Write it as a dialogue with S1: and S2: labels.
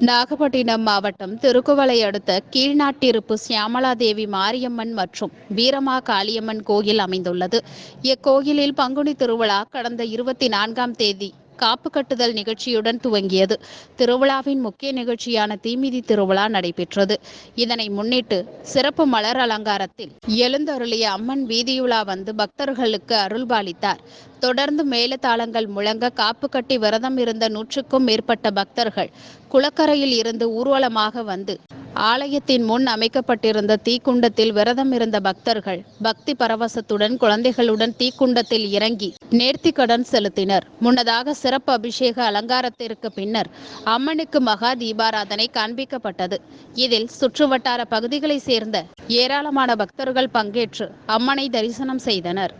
S1: நாகப்பட்டினம் மாவட்டம் திருக்குவளை அடுத்த கீழ்நாட்டிருப்பு சியாமலாதேவி மாரியம்மன் மற்றும் வீரமா காளியம்மன் கோயில் அமைந்துள்ளது. இக்கோயிலில் பங்குனி திருவிழா கடந்த இருபத்தி நான்காம் தேதி காப்பு கட்டுதல் நிகழ்ச்சியுடன் துவங்கியது. திருவிழாவின் முக்கிய நிகழ்ச்சியான தீமிதி திருவிழா நடைபெற்றது. இதனை முன்னிட்டு சிறப்பு மலர் அலங்காரத்தில் எழுந்தருளிய அம்மன் வீதியுலா வந்து பக்தர்களுக்கு அருள்பாலித்தார். தொடர்ந்து மேலதாளங்கள் முழங்க காப்பு கட்டி விரதம் இருந்த நூற்றுக்கும் மேற்பட்ட பக்தர்கள் குளக்கரையில் இருந்து ஊர்வலமாக வந்து ஆலயத்தின் முன் அமைக்கப்பட்டிருந்த தீக்குண்டத்தில் விரதம் இருந்த பக்தர்கள் பக்தி பரவசத்துடன் குழந்தைகளுடன் தீக்குண்டத்தில் இறங்கி நேர்த்திக்கடன் செலுத்தினர். முன்னதாக சிறப்பு அபிஷேக அலங்காரத்திற்கு பின்னர் அம்மனுக்கு மகா தீபாராதனை காண்பிக்கப்பட்டது. இதில் சுற்றுவட்டார பகுதிகளைச் சேர்ந்த ஏராளமான பக்தர்கள் பங்கேற்று அம்மனை தரிசனம் செய்தனர்.